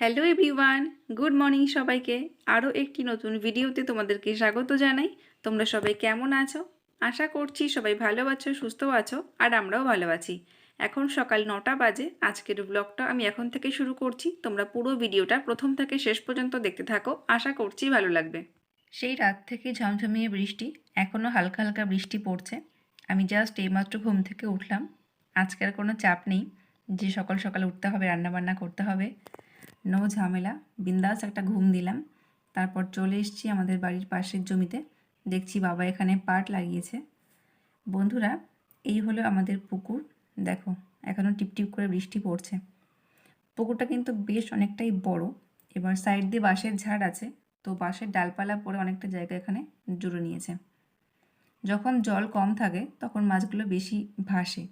Hello everyone good morning সবাইকে। আরও একটি নতুন ভিডিওতে তোমাদেরকে স্বাগত জানাই। তোমরা সবাই কেমন আছো? আশা করছি সবাই ভালো আছো, সুস্থ আছো, আর আমরাও ভালো আছি। এখন সকাল নটা বাজে, আজকের ব্লগটা আমি এখন থেকে শুরু করছি। তোমরা পুরো ভিডিওটা প্রথম থেকে শেষ পর্যন্ত দেখতে থাকো, আশা করছি ভালো লাগবে। সেই রাত থেকে ঝমঝমিয়ে বৃষ্টি এখনও হালকা হালকা বৃষ্টি পড়ছে। আমি জাস্ট এইমাত্র ঘুম থেকে উঠলাম। আজকের কোনো চাপ নেই, যে সকাল সকাল উঠতে হবে, রান্নাবান্না করতে হবে। নো ঝামেলা, বিন্দাস একটা ঘুম দিলাম। তারপর চলে এসেছি আমাদের বাড়ির পাশের জমিতে। দেখছি বাবা এখানে পাট লাগিয়েছে। বন্ধুরা, এই হলো আমাদের পুকুর। দেখো এখনও টিপটিপ করে বৃষ্টি পড়ছে। পুকুরটা কিন্তু বেশ অনেকটাই বড়। এবার সাইড দিয়ে বাঁশের ঝাড় আছে। তো বাঁশের ডালপালা পড়ে অনেকটা জায়গা এখানে জুড়ে নিয়েছে। যখন জল কম থাকে, তখন মাছগুলো বেশি ভাসে।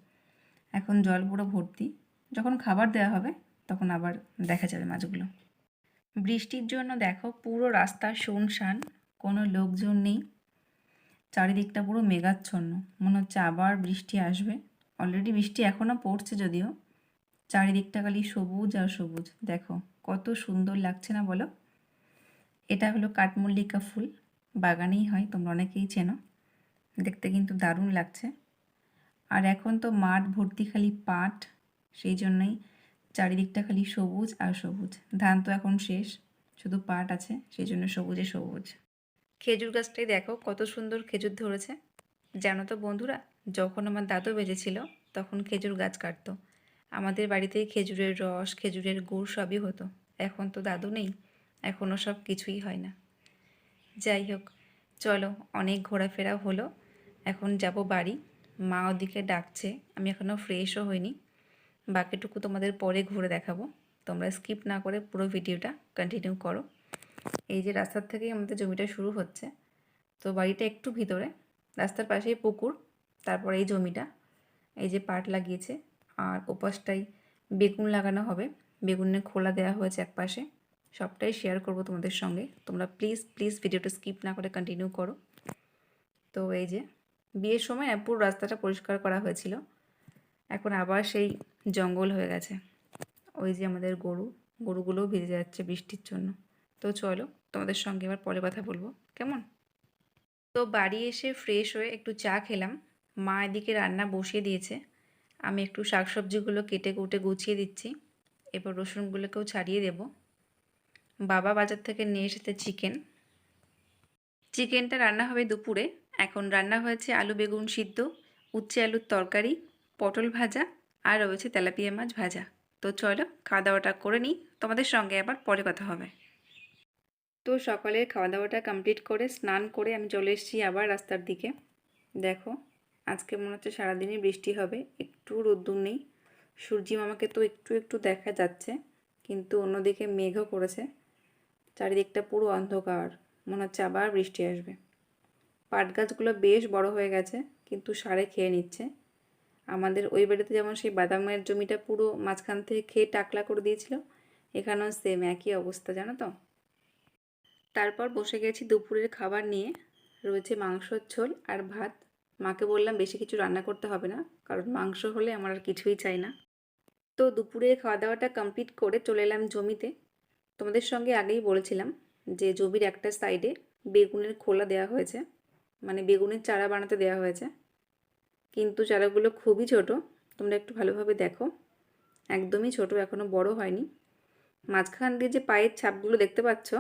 এখন জল পুরো ভর্তি। যখন খাবার দেওয়া হবে তখন আবার দেখা যাবে মাছগুলো। বৃষ্টির জন্য দেখো পুরো রাস্তা শুনশান, কোনো লোকজন নেই। চারিদিকটা পুরো মেঘাচ্ছন্ন, মনে হচ্ছে আবার বৃষ্টি আসবে। অলরেডি বৃষ্টি এখনও পড়ছে যদিও। চারিদিকটা খালি সবুজ আর সবুজ, দেখো কত সুন্দর লাগছে না বলো? এটা হলো কাঠমল্লিকা ফুল, বাগানেই হয়, তোমরা অনেকেই চেনো। দেখতে কিন্তু দারুণ লাগছে। আর এখন তো মাঠ ভর্তি খালি পাট, সেই জন্যই চারিদিকটা খালি সবুজ আর সবুজ। ধান তো এখন শেষ, শুধু পাট আছে সেই জন্য সবুজে সবুজ। খেজুর গাছটাই দেখো কত সুন্দর খেজুর ধরেছে। জানো তো বন্ধুরা, যখন আমার দাদু বেজেছিল তখন খেজুর গাছ কাটতো। আমাদের বাড়িতে খেজুরের রস, খেজুরের গুড় সবই হতো। এখন তো দাদু নেই এখনও সব কিছুই হয় না। যাই হোক, চলো অনেক ঘোরাফেরা হলো। এখন যাব বাড়ি। মা ওদিকে ডাকছে, আমি এখনও ফ্রেশও হইনি। বাকিটুকু তোমাদের পরে ঘুরে দেখাবো। তোমরা স্কিপ না করে পুরো ভিডিওটা কন্টিনিউ করো। এই যে রাস্তার থেকেই আমাদের জমিটা শুরু হচ্ছে। তো বাড়িটা একটু ভিতরে, রাস্তার পাশেই পুকুর, তারপর এই জমিটা। এই যে পাট লাগিয়েছে, আর ওপাশটাই বেগুন লাগানো হবে। বেগুনের খোলা দেওয়া হয়েছে এক পাশে সবটাই শেয়ার করব তোমাদের সঙ্গে। তোমরা প্লিজ প্লিজ ভিডিওটা স্কিপ না করে কন্টিনিউ করো। তো এই যে, বিয়ের সময় পুরো রাস্তাটা পরিষ্কার করা হয়েছিল। এখন আবার সেই জঙ্গল হয়ে গেছে। ওই যে আমাদের গরু, গরুগুলোও ভিজে যাচ্ছে বৃষ্টির জন্য। তো চলো তোমাদের সঙ্গে এবার পরে কথা বলব। কেমন? তো বাড়ি এসে ফ্রেশ হয়ে একটু চা খেলাম। মা এদিকে রান্না বসিয়ে দিয়েছে। আমি একটু শাকসবজিগুলো কেটে কুটে গুছিয়ে দিচ্ছি। এবার রসুনগুলোকেও ছাড়িয়ে দেব। বাবা বাজার থেকে নিয়ে এসেছে চিকেন। চিকেনটা রান্না হবে দুপুরে। এখন রান্না হয়েছে আলু বেগুন সিদ্ধ, উচ্ছে আলুর তরকারি, পটল ভাজা আর রয়েছে তেলাপিয়া মাছ ভাজা। তো চলো খাওয়া দাওয়াটা করে নিই। তোমাদের সঙ্গে আবার পরে কথা হবে। তো সকালে খাওয়া দাওয়াটা কমপ্লিট করে, স্নান করে আমি চলে এসেছি আবার রাস্তার দিকে। দেখো, আজকে মনে হচ্ছে সারাদিনই বৃষ্টি হবে, একটু রোদ্দুর নেই। সূর্যি মামাকে তো একটু একটু দেখা যাচ্ছে, কিন্তু অন্যদিকে মেঘও করেছে। চারিদিকটা পুরো অন্ধকার, মনে হচ্ছে আবার বৃষ্টি আসবে। পাট গাছগুলো বেশ বড় হয়ে গেছে, কিন্তু সারে খেয়ে নিচ্ছে। আমাদের ওই বাড়িতে যেমন সেই বাদামের জমিটা পুরো মাঝখান থেকে খেয়ে টাকলা করে দিয়েছিল, এখানেও সেম একই অবস্থা, জানো তো? তারপর বসে গেছি দুপুরের খাবার নিয়ে, রয়েছে মাংসর ঝোল আর ভাত। মাকে বললাম, বেশি কিছু রান্না করতে হবে না, কারণ মাংস হলে আমার আর কিছুই চাই না। তো দুপুরে খাওয়া দাওয়াটা কমপ্লিট করে চলে এলাম জমিতে। তোমাদের সঙ্গে আগেই বলেছিলাম যে জমির একটা সাইডে বেগুনের খোলা দেওয়া হয়েছে মানে বেগুনের চারা বানাতে দেওয়া হয়েছে। কিন্তু চারাগুলো খুবই ছোট। তোমরা একটু ভালোভাবে দেখো। একদমই ছোট এখনও বড় হয়নি। মাঝখান দিয়ে যে পায়ের ছাপগুলো দেখতে পাচ্ছ,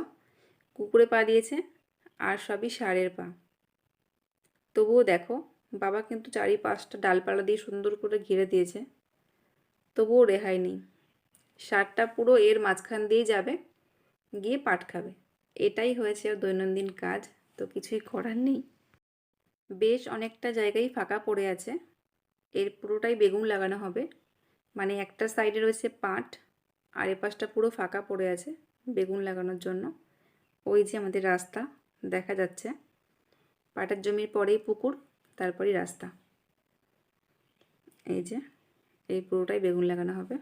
কুকুরে পা দিয়েছে আর সবই সারের পা। তবুও দেখো, বাবা কিন্তু চারিপাশটা ডালপালা দিয়ে সুন্দর করে ঘিরে দিয়েছে। তবুও রেহাই নেই। সারটা পুরো এর মাঝখান দিয়েই যাবে, গিয়ে পাট খাবে। এটাই হয়েছে দৈনন্দিন কাজ। তো কিছুই করার নেই। বেশ অনেকটা জায়গায় ফাঁকা পড়ে আছে। এর পুরোটাই বেগুন লাগানো হবে। মানে একটা সাইডে রয়েছে পাট, আর এপাশটা পুরো ফাঁকা পড়ে আছে বেগুন লাগানোর জন্য। ওই যে আমাদের রাস্তা, দেখা যাচ্ছে। পাটের জমির পরেই পুকুর, তারপরেই রাস্তা। এই যে, এই পুরোটাই বেগুন লাগানো হবে।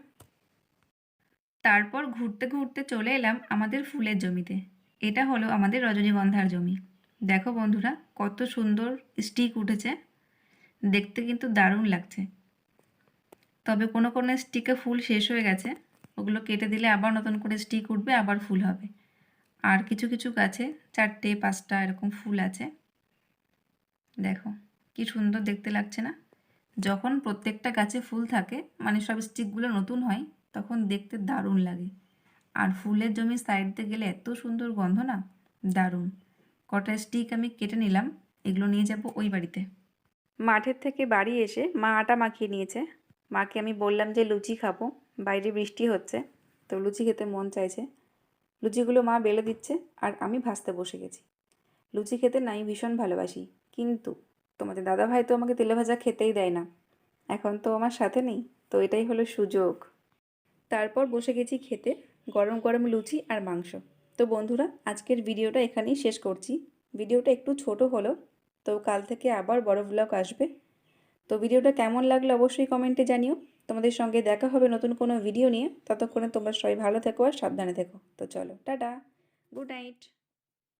তারপর ঘুরতে ঘুরতে চলে এলাম আমাদের ফুলের জমিতে। এটা হলো আমাদের রজনীগন্ধার জমি। দেখো বন্ধুরা, কত সুন্দর স্টিক উঠেছে। দেখতে কিন্তু দারুণ লাগছে। তবে কোনো কোনো স্টিকে ফুল শেষ হয়ে গেছে। ওগুলো কেটে দিলে আবার নতুন করে স্টিক উঠবে, আবার ফুল হবে। আর কিছু কিছু গাছে চারটে, পাঁচটা এরকম ফুল আছে। দেখো, কি সুন্দর দেখতে লাগছে না? যখন প্রত্যেকটা গাছে ফুল থাকে মানে সব স্টিকগুলো নতুন হয়, তখন দেখতে দারুণ লাগে। আর ফুলের জমি সাইড দিয়ে গেলে এত সুন্দর গন্ধ না? দারুণ। কটা স্টিক আমি কেটে নিলাম, এগুলো নিয়ে যাব ওই বাড়িতে। মাঠের থেকে বাড়ি এসে মা আটা মাখিয়ে নিয়েছে। মাকে আমি বললাম যে, লুচি খাব, বাইরে বৃষ্টি হচ্ছে, তো লুচি খেতে মন চাইছে। লুচিগুলো মা বেলে দিচ্ছে আর আমি ভাজতে বসে গেছি। লুচি খেতে নাই, ভীষণ ভালোবাসি, কিন্তু তোমাদের দাদা ভাই তো আমাকে তেলে ভাজা খেতেই দেয় না। এখন তো আমার সাথে নেই, তো এটাই হলো সুযোগ। তারপর বসে গেছি খেতে, গরম গরম লুচি আর মাংস। তো বন্ধুরা, আজকের ভিডিওটা এখানেই শেষ করছি। ভিডিওটা একটু ছোট হলো, তো কাল থেকে আবার বড় ব্লগ আসবে। তো ভিডিওটা কেমন লাগল অবশ্যই কমেন্টে জানিও। তোমাদের সঙ্গে দেখা হবে নতুন কোনো ভিডিও নিয়ে। ততক্ষণে তোমরা সবাই ভালো থেকো আর সাবধানে থেকো। তো চলো, টাটা গুড নাইট